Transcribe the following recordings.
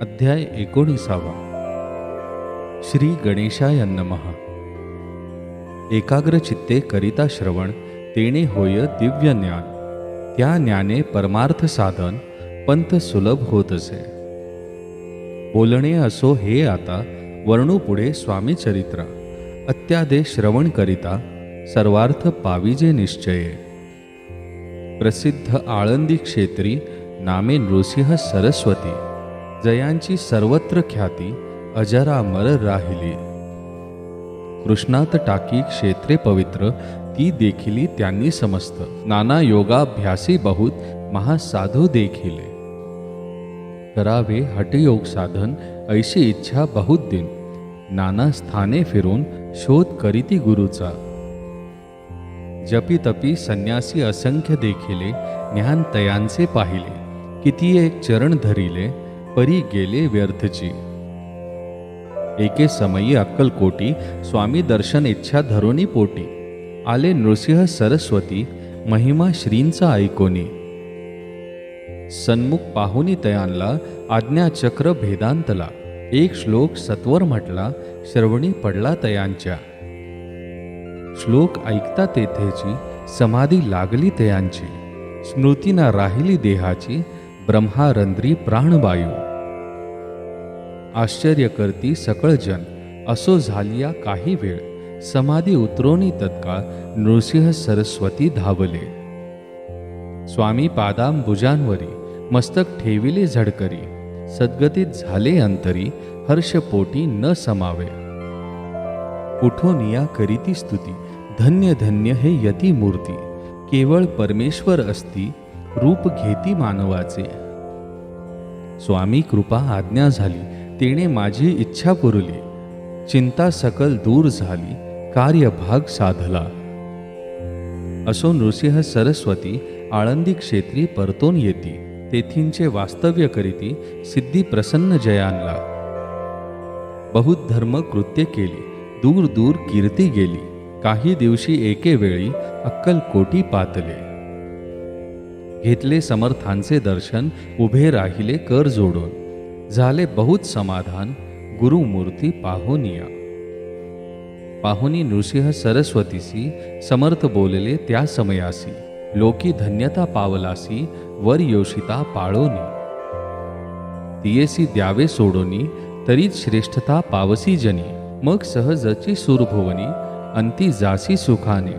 अध्याय एकोणीसावा. श्री गणेशाय नमहा एकाग्र चित्ते करिता श्रवण तेणे होय दिव्य ज्ञान. त्या ज्ञाने परमार्थ साधन पंथ सुलभ होत असे बोलणे असो हे आता वर्णुपुढे स्वामी चरित्रा. अत्यादे श्रवण करिता सर्वार्थ पाविजे निश्चये. प्रसिद्ध आळंदी क्षेत्री नामे नृसिंह सरस्वती. जयांची सर्वत्र ख्याती अजरामर राहिली. कृष्णात टाकी क्षेत्रे पवित्र ती देखिली त्यांनी समस्त. नाना योगाभ्यासी बहुत महासाधू देखिले. करावे हठयोग साधन ऐशी इच्छा बहुत दिन. नाना स्थाने फिरून शोध करीती गुरुचा. जपी तपी संन्यासी असंख्य देखिले ज्ञान तयांचे पाहिले. किती एक चरण धरिले परी गेले व्यर्थची. एके समयी अक्कलकोटी स्वामी दर्शन इच्छा धरोनी पोटी. आले नृसिंह सरस्वती महिमा श्रींचा ऐकोनी. सन्मुख पाहुनी तयांला आज्ञाचक्र भेदांतला. एक श्लोक सत्वर म्हटला श्रवणी पडला तयांच्या. श्लोक ऐकता तेथेची समाधी लागली तयांची. स्मृतीना राहिली देहाची ब्रह्मारंद्री प्राणवायू. आश्चर्य करती सकळ जन. असो झालिया काही वेळ. समाधी उतरोनी तत्काळ नृसिंह सरस्वती धावले. स्वामी पादाम भुजांवरी मस्तक ठेविले झडकरी. सद्गतीत झाले अंतरी हर्षपोटी न समावे. उठून या करीती स्तुती धन्य धन्य हे यती मूर्ती. केवळ परमेश्वर असती रूप घेती मानवाचे. स्वामी कृपा आज्ञा झाली तिने माझी इच्छा पुरली. चिंता सकल दूर झाली कार्यभाग साधला. असो नृसिंह सरस्वती आळंदी क्षेत्री परतून येती. तेथींचे वास्तव्य करीती सिद्धी प्रसन्न जयांना बहुत धर्म कृत्य केली दूर दूर कीर्ती गेली. काही दिवशी एके वेळी अक्कलकोटी पातले. घेतले समर्थांचे दर्शन उभे राहिले कर जोडून. झाले बहुत समाधान गुरुमूर्ती पाहुनिया। पाहुनी नृसिंह सरस्वतीसी समर्थ बोलले त्या समयासी। लोकी धन्यता पावलासी वर योषिता पाळोनी। तियेसी द्यावे सोडोनी तरीच श्रेष्ठता पावसी जनी। मग सहजची सुरभुवनी अंती जासी सुखाने।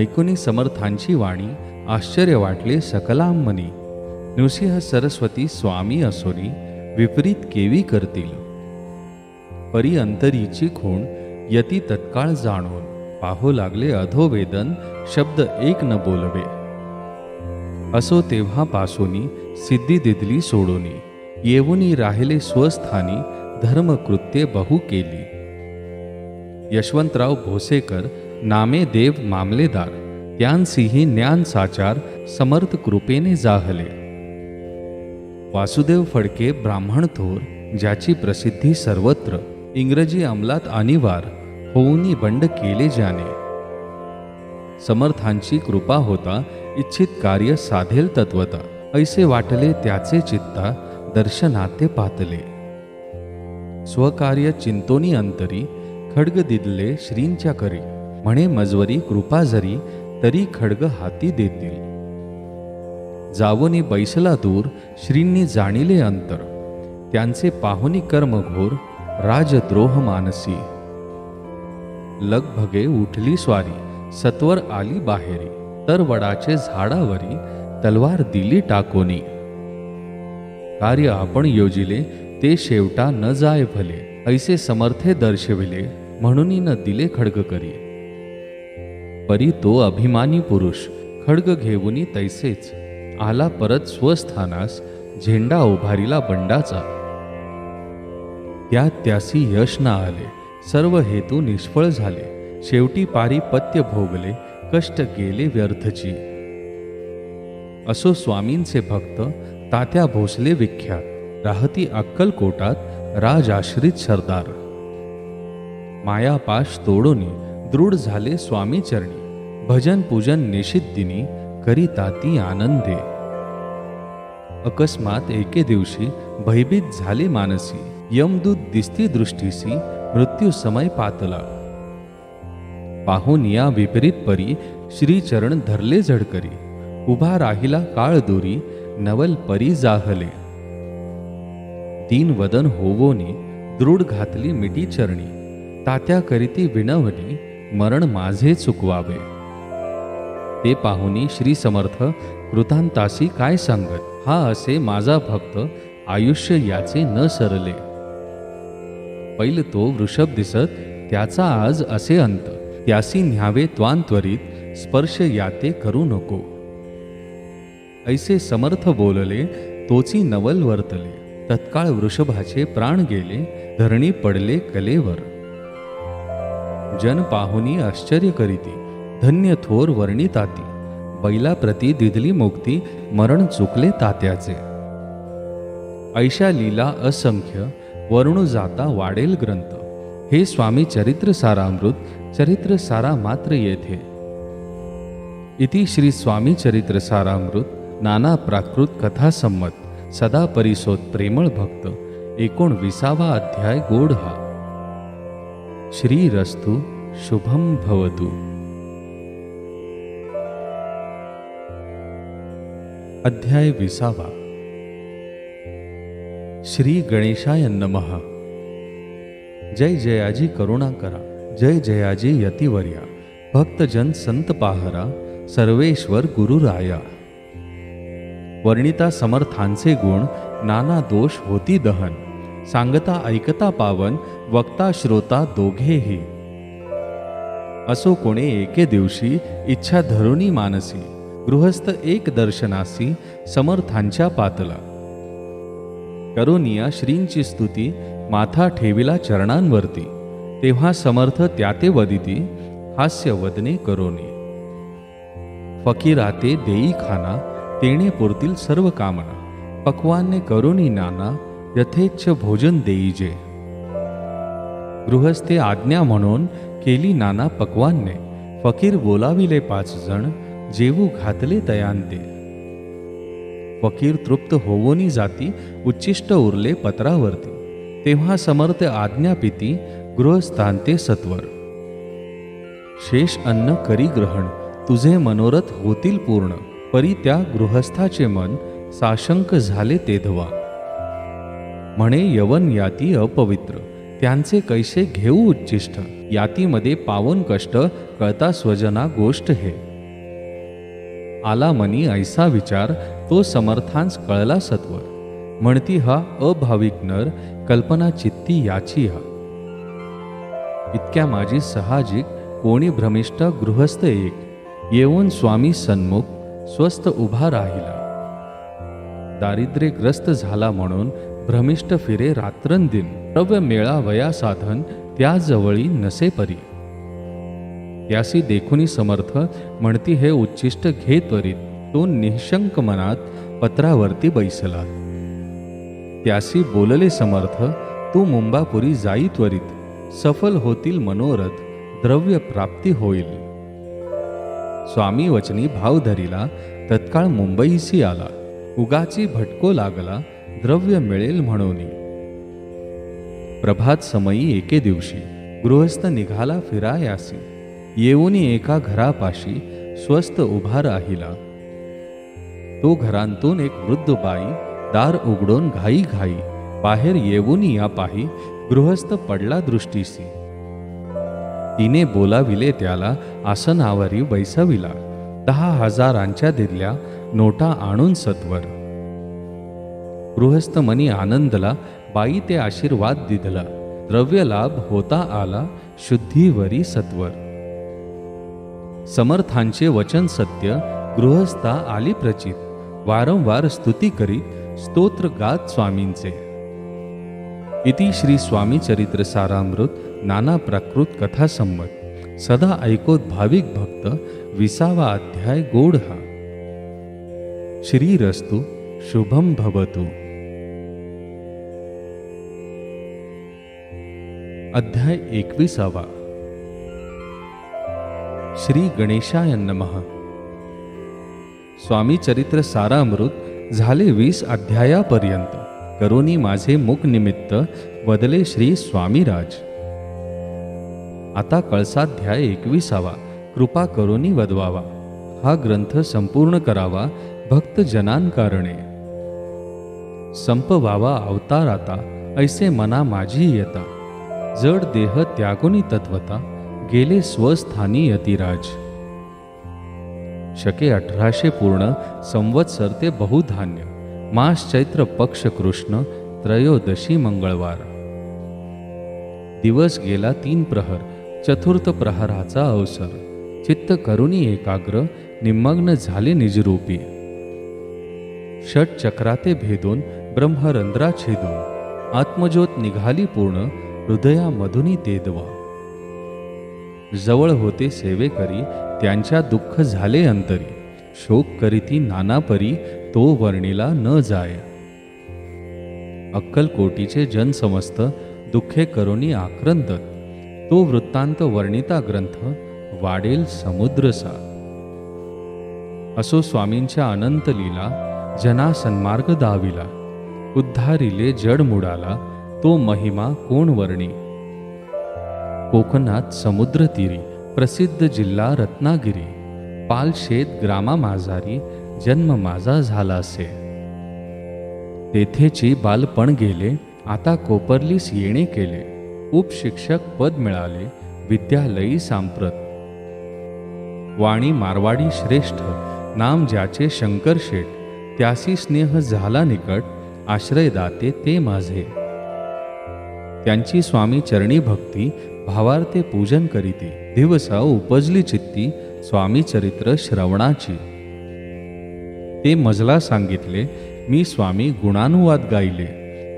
ऐकुनी समर्थांची वाणी आश्चर्य वाटले सकलांमनी। नृसिंह सरस्वती स्वामी असोनी विपरीत केवी करतील. परी अंतरीची खूण यती तत्काळ जाणून पाहू लागले अधोवेदन शब्द एक न बोलवे. असो तेव्हापासून सिद्धी दिदली सोडोनी येऊनी राहिले स्वस्थानी धर्मकृत्ये बहु केली. यशवंतराव भोसेकर नामे देव मामलेदार त्यांसीही ज्ञान साचार समर्थ कृपेने जाहले. वासुदेव फडके ब्राह्मण थोर ज्याची प्रसिद्धी सर्वत्र इंग्रजी अंमलात अनिवार होऊनी बंड केले जाणे. समर्थांची कृपा होता इच्छित कार्य साधेल तत्वता ऐसे वाटले त्याचे चित्ता दर्शनाते पातले. स्वकार्य चिंतोनी अंतरी खड्ग दिदले श्रींच्या करी म्हणे मजवरी कृपा जरी तरी खड्ग हाती देतील. जावनी बैसला दूर श्रींनी जाणिले अंतर. त्यांचे पाहुनी कर्म घोर राजद्रोह मानसी लगभगे उठली स्वारी सत्वर आली बाहेरी. तर वडाचे झाडावरी तलवार दिली टाकोनी. कार्य आपण योजिले ते शेवटा न जाय भले. ऐसे समर्थे दर्शविले म्हणून न दिले खडग करी. परी तो अभिमानी पुरुष खडग घेऊनी तैसेच. आला परत स्वस्थानास झेंडा उभारीला बंडाचा. त्यात त्यासी यश ना आले सर्व हेतू निष्फळ झाले. शेवटी पारी पत्य भोगले कष्ट गेले व्यर्थची. असो स्वामींचे भक्त तात्या भोसले विख्यात. राहती अक्कलकोटात राजाश्रित सरदार. मायापाश तोडोनी दृढ झाले स्वामी चरणी. भजन पूजन निषिद्दिनी करिता ती आनंदे. अकस्मात एके दिवशी भयभीत झाले मानसी. यमदूत दिसती दृष्टीसी मृत्यू समय पातला. पाहून या विपरीत परी श्रीचरण धरले झडकरी. उभा राहिला काळ दोरी नवल परी जाहले. तीन वदन होवोनी दृढ घातली मिटी चरणी. तात्या करीती विनवली मरण माझे चुकवावे. ते पाहुनी श्री समर्थ कृतांतासी काय सांगत? हा असे माझा भक्त आयुष्य याचे न सरले. पैल तो वृषभ दिसत त्याचा आज असे अंत त्यासी न्यावे त्वान त्वरित स्पर्श याते करू नको. ऐसे समर्थ बोलले तोची नवल वर्तले. तत्काळ वृषभाचे प्राण गेले धरणी पडले कलेवर. जन पाहुनी आश्चर्य करीती धन्य थोर वर्णिताती बैलाप्रती दिदली मुक्ती मरण चुकले तात्याचे. ऐशा लीला असंख्य वरुण जाता वाढेल ग्रंथ. हे स्वामी चरित्र सारामृत चरित्र सारा मात्र येथे. इति श्री स्वामी चरित्र सारामृत नाना प्राकृत कथा संमत सदा परिसोत प्रेमळ भक्त एकोणविसावा अध्याय गोड हा. श्री रस्तु शुभम भवतु. अध्याय विसावा. श्री गणेशाय नमः. जय जयाजी करुणा करा. जय जयाजी यतिवर्या. भक्तजन संत पाहरा. सर्वेश्वर गुरुराया वर्णिता समर्थांचे गुण नाना दोष होती दहन. सांगता ऐकता पावन वक्ता श्रोता दोघेही. असो कोणे एके दिवशी इच्छा धरुणी मानसी. गृहस्थ एक दर्शनासी समर्थांच्या पातला. करुनिया श्रींची स्तुती माथा ठेविला चरणांवरती. तेव्हा समर्थ त्याते वदिती हास्य वदने करोनी. फकीराते देई खाना तेणे पुरतील सर्व कामना. पक्वान्ने करोनी नाना यथेच्छ भोजन देईजे गृहस्थे आज्ञा म्हणून केली नाना पक्वान्ने फकीर बोलाविले पाच जण जेवू घातले तयांते. फकीर तृप्त होवोनी जाती उच्चिष्ट उरले पत्रावरती. तेव्हा समर्थ आज्ञापिती गृहस्थांते सत्वर. शेष अन्न करी ग्रहण तुझे मनोरथ होतील पूर्ण. परी त्या गृहस्थाचे मन साशंक झाले तेधवा म्हणे यवन याती अपवित्र. त्यांचे कैसे घेऊ उच्चिष्ट? यातीमध्ये पावन कष्ट कळता स्वजना गोष्ट हे. आला मनी ऐसा विचार तो समर्थांस कळला सत्वर. म्हणती हा अभाविक नर कल्पना चित्ती याची हा. इतक्या माझी साहजिक कोणी भ्रमिष्ट गृहस्थ एक. येऊन स्वामी सन्मुख स्वस्थ उभा राहिला. दारिद्र्यग्रस्त झाला म्हणून भ्रमिष्ट फिरे रात्रंदिन. द्रव्य मेळा वया साधन त्याजवळी नसेपरी नसे परी. यासी देखुनी समर्थ म्हणती हे उच्चिष्ट घे त्वरित. तो निशंक मनात पत्रावरती बैसला. त्यासी बोलले समर्थ तू मुंबापुरी जाई त्वरित. सफल होतील मनोरथ द्रव्य प्राप्ती होईल. स्वामी वचनी भाव धरिला तत्काळ मुंबईसी आला. उगाची भटको लागला द्रव्य मिळेल म्हणून. प्रभात समयी एके दिवशी गृहस्थ निघाला फिरायासी. येऊन एका घरापाशी स्वस्त उभा राहिला. तो घरांतून एक वृद्ध बाई दार उघडून घाई घाई बाहेर येऊन या पाही गृहस्थ पडला दृष्टीसी. तिने बोलाविले त्याला आसनावरी बैसविला. दहा हजारांच्या दिल्या नोटा आणून सत्वर. गृहस्थ मनी आनंदला बाई ते आशीर्वाद दिधला. द्रव्य लाभ होता आला शुद्धीवरी सत्वर. समर्थांचे वचन सत्य गृहस्था आली प्रचित. वारंवार स्तुती करीत स्तोत्र गात स्वामींचे. इति श्री स्वामी चरित्र सारामृत नाना प्राकृत कथा संमत. सदा ऐकोत भाविक भक्त विसावा अध्याय गोड हा. श्रीरस्तु शुभम भवतु. अध्याय एकविसावा. श्री गणेशाय नमः. स्वामी चरित्र सारामृत झाले वीस अध्यायापर्यंत. करोनी माझे मुख निमित्त बदले श्री स्वामीराज. आता कळसाध्याय एकविसावा. कृपा करोनी वदवावा. हा ग्रंथ संपूर्ण करावा भक्त जनांकारणे. संपवावा अवतार आता ऐसे मना माझी येता. जड देह त्यागुनी तत्वता. गेले स्वस्थानी यतिराज. शके अठराशे पूर्ण संवत्सर ते बहुधान्य मास चैत्र पक्ष कृष्ण त्रयोदशी मंगळवार. दिवस गेला तीन प्रहर चतुर्थ प्रहराचा अवसर. चित्त करुणी एकाग्र निमग्न झाले निजरूपी. षट चक्राते भेदून ब्रह्मरंध्रा छेदून आत्मज्योत निघाली पूर्ण हृदयामधुनी तेदवा. जवळ होते सेवेकरी त्यांच्या दुःख झाले अंतरी. शोक करीती नानापरी तो वर्णिला न जाय. अक्कलकोटीचे जन समस्त दुःखे करोनी आक्रंदत तो वृत्तांत वर्णिता ग्रंथ वाडेल समुद्रसा असो स्वामींच्या अनंत लीला जना सन्मार्ग दाविला. उद्धारिले जड मुडाला तो महिमा कोण वर्णी? कोकणात समुद्रतीरी प्रसिद्ध जिल्हा रत्नागिरी पालशेत ग्रामा माझारी जन्म माझा झाला असे. तेथेची बालपण गेले आता कोपरलीस येणे केले. उपशिक्षक पद मिळाले विद्यालयी सांप्रत. वाणी मारवाडी श्रेष्ठ नाम ज्याचे शंकर शेठ त्यासी स्नेह झाला निकट आश्रयदाते ते माझे. त्यांची स्वामी चरणी भक्ती भावार्थे पूजन करीती दिवसा उपजली चित्ती स्वामी चरित्र श्रवणाची. ते मजला सांगितले मी स्वामी गुणानुवाद गायले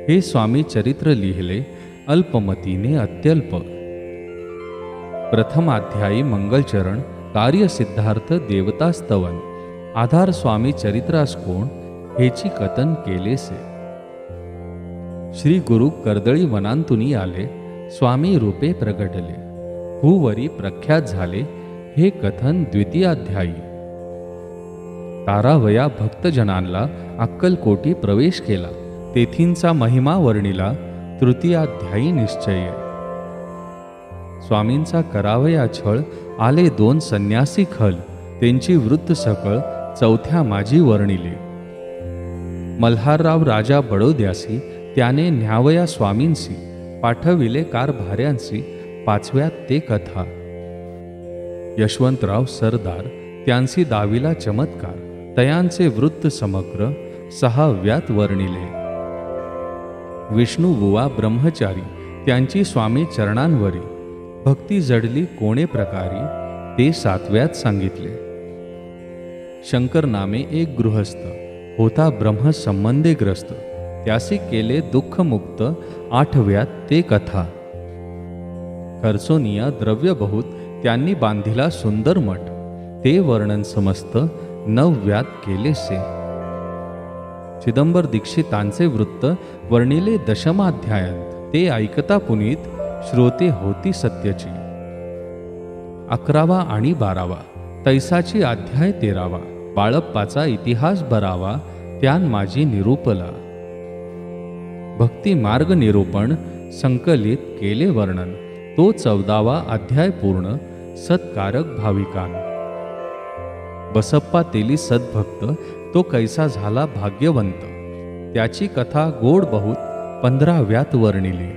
हे स्वामी चरित्र लिहिले अल्पमतीने अत्यल्प. प्रथम अध्यायी मंगलचरण कार्य सिद्धार्थ देवतास्तवन आधार स्वामी चरित्रास कोण हेची कथन केलेसे. श्री गुरु कर्दळी वनांतुनी आले स्वामी रूपे प्रगटले. भूवरी प्रख्यात झाले हे कथन द्वितीयाध्यायी. तारावया भक्तजनांना अक्कलकोटी प्रवेश केला. तेथींचा महिमा वर्णिला तृतीयाध्यायी निश्चय. स्वामींचा करावया छळ आले दोन संन्यासी खल त्यांची वृत्त सकळ चौथ्या माझी वर्णिले. मल्हारराव राजा बडोद्यासी त्याने न्यावया स्वामींसी. पाठविले कार कारभाऱ्यांसी पाचव्यात ते कथा. यशवंतराव सरदार त्यांसी दाविला चमत्कार तयांचे वृत्त समग्र सहाव्यात वर्णिले. विष्णुबुवा ब्रह्मचारी त्यांची स्वामी चरणांवरी भक्ती जडली कोणे प्रकारी ते सातव्यात सांगितले. शंकर नामे एक गृहस्थ होता ब्रह्म संबंधे ग्रस्त. त्यासी केले दुःखमुक्त आठव्यात ते कथा. खर्सोनिया द्रव्य बहुत त्यांनी बांधिला सुंदर मठ. ते वर्णन समस्त नवव्यात केलेसे. चिदंबर दीक्षितांचे वृत्त वर्णिले दशमाध्यायांत. ते ऐकता पुनीत श्रोते होती सत्यची. अकरावा आणि बारावा. तैसाची अध्याय तेरावा. बाळप्पाचा इतिहास बरावा. त्यान माझी निरूपला. भक्ती मार्ग निरूपण संकलित केले वर्णन. तो चौदावा अध्याय पूर्ण सत्कारक भाविकान. बसप्पा तेली सद्भक्त तो कैसा झाला भाग्यवंत? त्याची कथा गोड बहुत पंधराव्यात वर्णिली.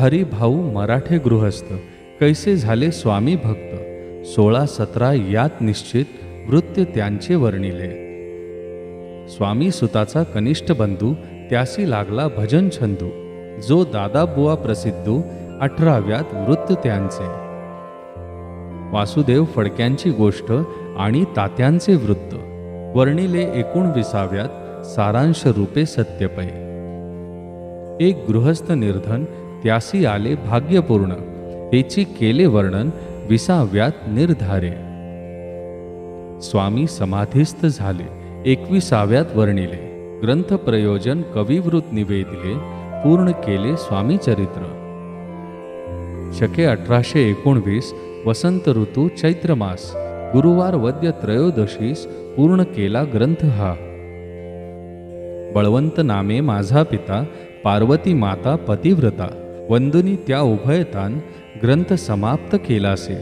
हरिभाऊ मराठे गृहस्थ कैसे झाले स्वामी भक्त? सोळा सतरा यात निश्चित वृत्य त्यांचे वर्णिले. स्वामी सुताचा कनिष्ठ बंधू त्यासी लागला भजन छंदू जो दादाबुवा प्रसिद्धू अठराव्यात वृत्त त्यांचे. वासुदेव फडक्यांची गोष्ट आणि तात्यांचे वृत्त वर्णिले एकोणविसाव्यात सारांश रूपे सत्यपय एक गृहस्थ निर्धन त्यासी आले भाग्यपूर्ण हेची केले वर्णन विसाव्यात निर्धारे. स्वामी समाधीस्थ झाले एकविसाव्यात वर्णिले. ग्रंथ प्रयोजन कविवृत निवेदिले पूर्ण केले स्वामी चरित्र. शके अठराशे एकोणवीस वसंत ऋतू चैत्र मास गुरुवार वद्य त्रयोदशीस पूर्ण केला ग्रंथ हा. बळवंत नामे माझा पिता पार्वती माता पतिव्रता वंदुनी त्या उभयतान ग्रंथ समाप्त केलासे.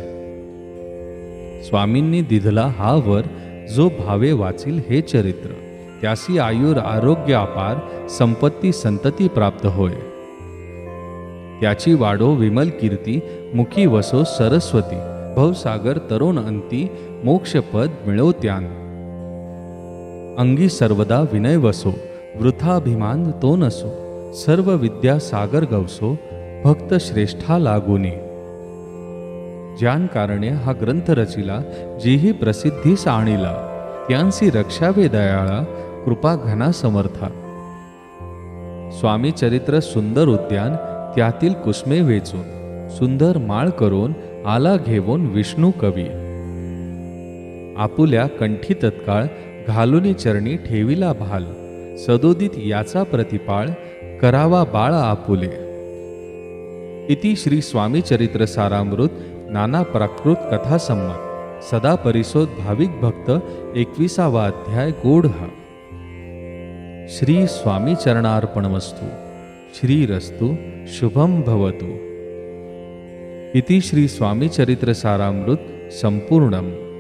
स्वामींनी दिधला हा वर जो भावे वाचील हे चरित्र. त्यासी आयुर आरोग्य अपार संपत्ती संतती प्राप्त होय त्याची वाडो विमल कीर्ती मुखी वसो सरस्वती भवसागर तरुण अंती मोक्षपद मिळवत्यान अंगी सर्वदा विनय वसो वृथाभिमान तो नसो सर्व विद्या सागर गवसो भक्त श्रेष्ठा लागुनी ज्यान कारणे हा ग्रंथ रचिला जीही प्रसिद्धीस आणिला त्यांसी रक्षावे दयाळा कृपा घना समर्था. स्वामी चरित्र सुंदर उद्यान त्यातील कुसमे वेचून सुंदर माळ करून आला घेऊन विष्णू कवी. आपुल्या कंठी तत्काळ घालुनी चरणी ठेविला भाल सदोदित याचा प्रतिपाळ करावा बाळ आपुले. इति श्री स्वामी चरित्र सारामृत नाना प्राकृत कथा संमत सदा परिसोद भाविक भक्त एकविसावा अध्याय गोढ हा. श्री स्वामी चरणार्पणमस्तु. श्रीरस्तु शुभम भवतु. इति श्री स्वामी चरित्र सारामृत संपूर्णम.